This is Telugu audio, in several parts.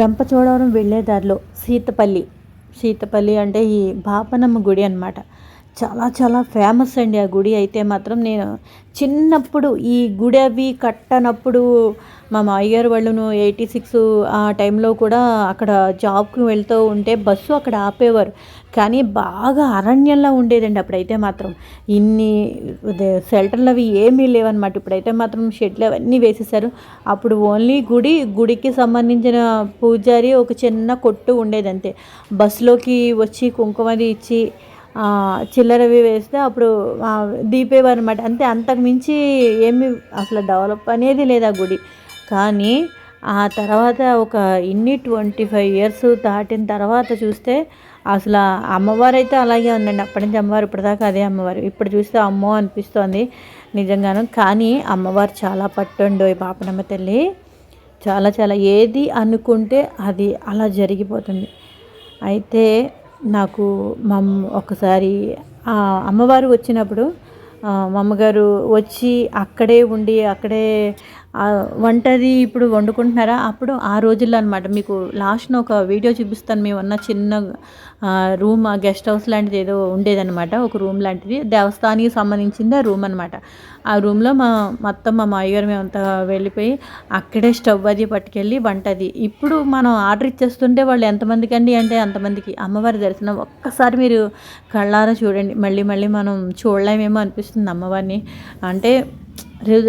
రంపచోడవరం వెళ్ళే దారిలో సీతపల్లి. సీతపల్లి అంటే ఈ బాపనమ్మ గుడి అనమాట చాలా చాలా ఫేమస్ అండి ఆ గుడి. అయితే మాత్రం నేను చిన్నప్పుడు ఈ గుడి అవి కట్టనప్పుడు మా మాయగారు వాళ్ళను ఎయిటీ సిక్స్ ఆ టైంలో కూడా అక్కడ జాబ్కి వెళ్తూ ఉంటే బస్సు అక్కడ ఆపేవారు. కానీ బాగా అరణ్యంలో ఉండేదండి అప్పుడైతే మాత్రం. ఇన్ని షెల్టర్లు అవి ఏమీ లేవన్నమాట. ఇప్పుడైతే మాత్రం షెడ్లు అవన్నీ వేసేసారు అప్పుడు ఓన్లీ గుడి గుడికి సంబంధించిన పూజారి ఒక చిన్న కొట్టు ఉండేదంతే. బస్సులోకి వచ్చి కుంకుమది ఇచ్చి చిల్లరవి వేస్తే అప్పుడు దీపేవారు అనమాట అంతే అంతకు మించి ఏమి అసలు డెవలప్ అనేది లేదు ఆ గుడి. కానీ ఆ తర్వాత ఒక ఇన్ని ట్వంటీ ఫైవ్ ఇయర్స్ దాటిన తర్వాత చూస్తే అసలు అమ్మవారు అయితే అలాగే ఉందండి. అప్పటి నుంచి అమ్మవారు ఇప్పటిదాకా అదే అమ్మవారు. ఇప్పుడు చూస్తే అమ్మో అనిపిస్తోంది నిజంగాను. కానీ అమ్మవారు చాలా పట్టుండో ఈ పాపనమ్మ తల్లి. చాలా చాలా ఏది అనుకుంటే అది అలా జరిగిపోతుంది. అయితే నాకు మా ఒకసారి అమ్మవారు వచ్చినప్పుడు మా అమ్మగారు వచ్చి అక్కడే ఉండి అక్కడే వంటది ఇప్పుడు వండుకుంటున్నారా? అప్పుడు ఆ రోజుల్లో అనమాట మీకు లాస్ట్న ఒక వీడియో చూపిస్తాను. మేము ఉన్న చిన్న రూమ్ గెస్ట్ హౌస్ లాంటిది ఏదో ఉండేదనమాట ఒక రూమ్ లాంటిది. దేవస్థానికి సంబంధించింది ఆ రూమ్ అనమాట ఆ రూమ్లో మా మొత్తం మా మాయగారు మేమంతా వెళ్ళిపోయి అక్కడే స్టవ్ అది పట్టుకెళ్ళి వంటది. ఇప్పుడు మనం ఆర్డర్ ఇచ్చేస్తుంటే వాళ్ళు ఎంతమందికి అండి అంటే అంతమందికి. అమ్మవారి దర్శనం ఒక్కసారి మీరు కళ్ళారా చూడండి. మళ్ళీ మళ్ళీ మనం చూడలేమేమో అనిపిస్తుంది అమ్మవారిని. అంటే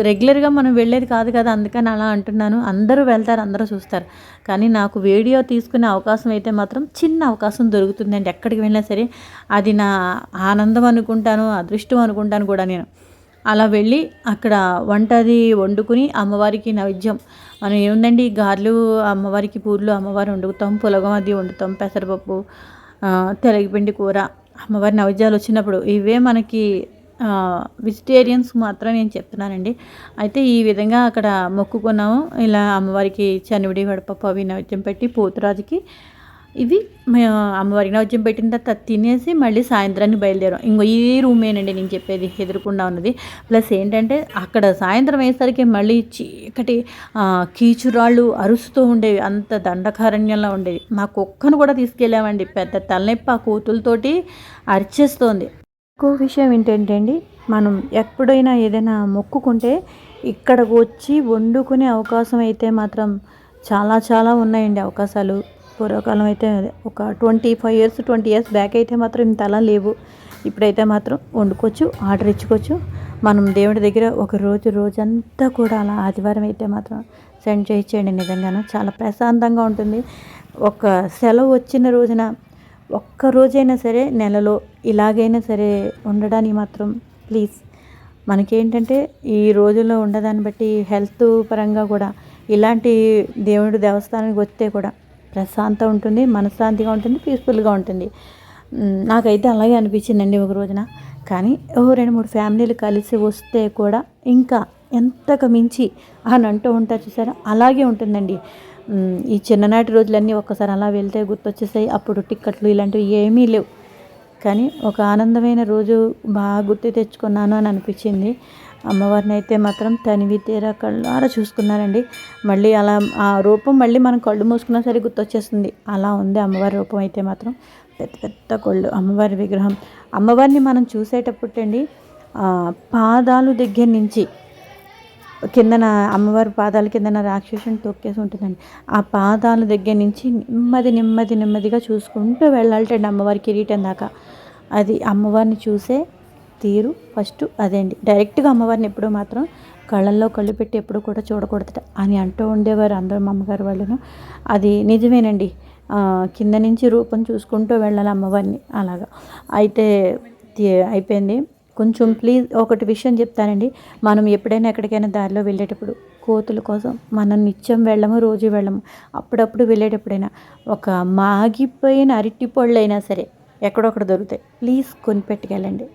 రెగ్యులర్గా మనం వెళ్ళేది కాదు కదా అందుకని అలా అంటున్నాను. అందరూ వెళ్తారు అందరూ చూస్తారు. కానీ నాకు వీడియో తీసుకునే అవకాశం అయితే మాత్రం చిన్న అవకాశం దొరుకుతుందండి. ఎక్కడికి వెళ్ళినా సరే అది నా ఆనందం అనుకుంటాను అదృష్టం అనుకుంటాను కూడా నేను. అలా వెళ్ళి అక్కడ వంటది వండుకుని అమ్మవారికి నైవేద్యం. మనం ఏముందండి గార్లు అమ్మవారికి పూర్లు అమ్మవారు వండుకుతాం పులగం అది వండుతాం పెసరపప్పు తెలగపిండి కూర అమ్మవారి నైవేద్యాలు వచ్చినప్పుడు ఇవే మనకి వెజిటేరియన్స్ మాత్రం నేను చెప్తున్నానండి. అయితే ఈ విధంగా అక్కడ మొక్కుకున్నాము. ఇలా అమ్మవారికి చనివిడి వడపప్పు అవి నైవేద్యం పెట్టి పోతురాజుకి ఇవి అమ్మవారికి నైవేద్యం పెట్టిన తర్వాత తినేసి మళ్ళీ సాయంత్రాన్ని బయలుదేరాం. ఇంకో ఈ రూమేనండి నేను చెప్పేది ఎదురుకుండా ఉన్నది. ప్లస్ ఏంటంటే అక్కడ సాయంత్రం అయ్యేసరికి మళ్ళీ చీకటి కీచురాళ్ళు అరుస్తూ ఉండేవి. అంత దండకారణ్యంలో ఉండేది మా కుక్కను కూడా తీసుకెళ్ళామండి. పెద్ద తలనొప్పి ఆ కూతులతోటి అరిచేస్తోంది. ఇంకో విషయం ఏంటంటే అండి మనం ఎప్పుడైనా ఏదైనా మొక్కుకుంటే ఇక్కడికి వచ్చి వండుకునే అవకాశం అయితే మాత్రం చాలా చాలా ఉన్నాయండి అవకాశాలు. పూర్వకాలం అయితే ఒక twenty five years twenty years back అయితే మాత్రం ఇంత అలా లేవు. ఇప్పుడైతే మాత్రం వండుకోవచ్చు ఆర్డర్ ఇచ్చుకోవచ్చు. మనం దేవుడి దగ్గర ఒక రోజు రోజంతా కూడా అలా ఆదివారం అయితే మాత్రం సెండ్ చేయించేయండి నిజంగాను. చాలా ప్రశాంతంగా ఉంటుంది. ఒక సెలవు వచ్చిన రోజున ఒక్క రోజైనా సరే నెలలో ఇలాగైనా సరే ఉండడానికి మాత్రం ప్లీజ్. మనకేంటంటే ఈ రోజుల్లో ఉండదాన్ని బట్టి హెల్త్ పరంగా కూడా ఇలాంటి దేవుడు దేవస్థానానికి వస్తే కూడా ప్రశాంతం ఉంటుంది మనశ్శాంతిగా ఉంటుంది పీస్ఫుల్గా ఉంటుంది. నాకైతే అలాగే అనిపించిందండి ఒక రోజున. కానీ ఓ రెండు మూడు ఫ్యామిలీలు కలిసి వస్తే కూడా ఇంకా ఎంతకు మించి అని అంటూ ఉంటారు చూసారా? అలాగే ఉంటుందండి. ఈ చిన్ననాటి రోజులన్నీ ఒక్కసారి అలా వెళ్తే గుర్తొచ్చేసాయి. అప్పుడు టిక్కెట్లు ఇలాంటివి ఏమీ లేవు. కానీ ఒక ఆనందమైన రోజు బాగా గుర్తు తెచ్చుకున్నాను అని అనిపించింది. అమ్మవారిని అయితే మాత్రం తనివి తీరా కళ్ళారా చూసుకున్నారండి. మళ్ళీ అలా ఆ రూపం మళ్ళీ మనం కళ్ళు మూసుకున్నా సరే గుర్తొచ్చేస్తుంది. అలా ఉంది అమ్మవారి రూపం అయితే మాత్రం. పెద్ద పెద్ద కళ్ళు అమ్మవారి విగ్రహం. అమ్మవారిని మనం చూసేటప్పుడండి పాదాలు దగ్గర నుంచి కిందన అమ్మవారి పాదాల కిందన రాక్షసుని తొక్కేసి ఉంటుందండి. ఆ పాదాల దగ్గర నుంచి నెమ్మది నెమ్మది నెమ్మదిగా చూసుకుంటూ వెళ్ళాలంటే అమ్మవారి కిరీటం దాకా. అది అమ్మవారిని చూసే తీరు ఫస్ట్ అదే అండి. డైరెక్ట్గా అమ్మవారిని ఎప్పుడూ మాత్రం కళ్ళల్లో కళ్ళు పెట్టి ఎప్పుడు కూడా చూడకూడదట అని అంటూ ఉండేవారు అందరూ మా అమ్మగారు వాళ్ళను. అది నిజమేనండి. కింద నుంచి రూపం చూసుకుంటూ వెళ్ళాలి అమ్మవారిని అలాగా. అయితే అయిపోయింది. కొంచెం ప్లీజ్ ఒకటి విషయం చెప్తానండి. మనం ఎప్పుడైనా ఎక్కడికైనా దారిలో వెళ్ళేటప్పుడు కోతుల కోసం మనం నిత్యం వెళ్ళము రోజు వెళ్ళము. అప్పుడప్పుడు వెళ్ళేటప్పుడైనా ఒక మాగిపోయిన అరటి పళ్ళు అయినా సరే ఎక్కడొక్కడ దొరుకుతాయి. ప్లీజ్ కొనిపెట్టుకెళ్ళండి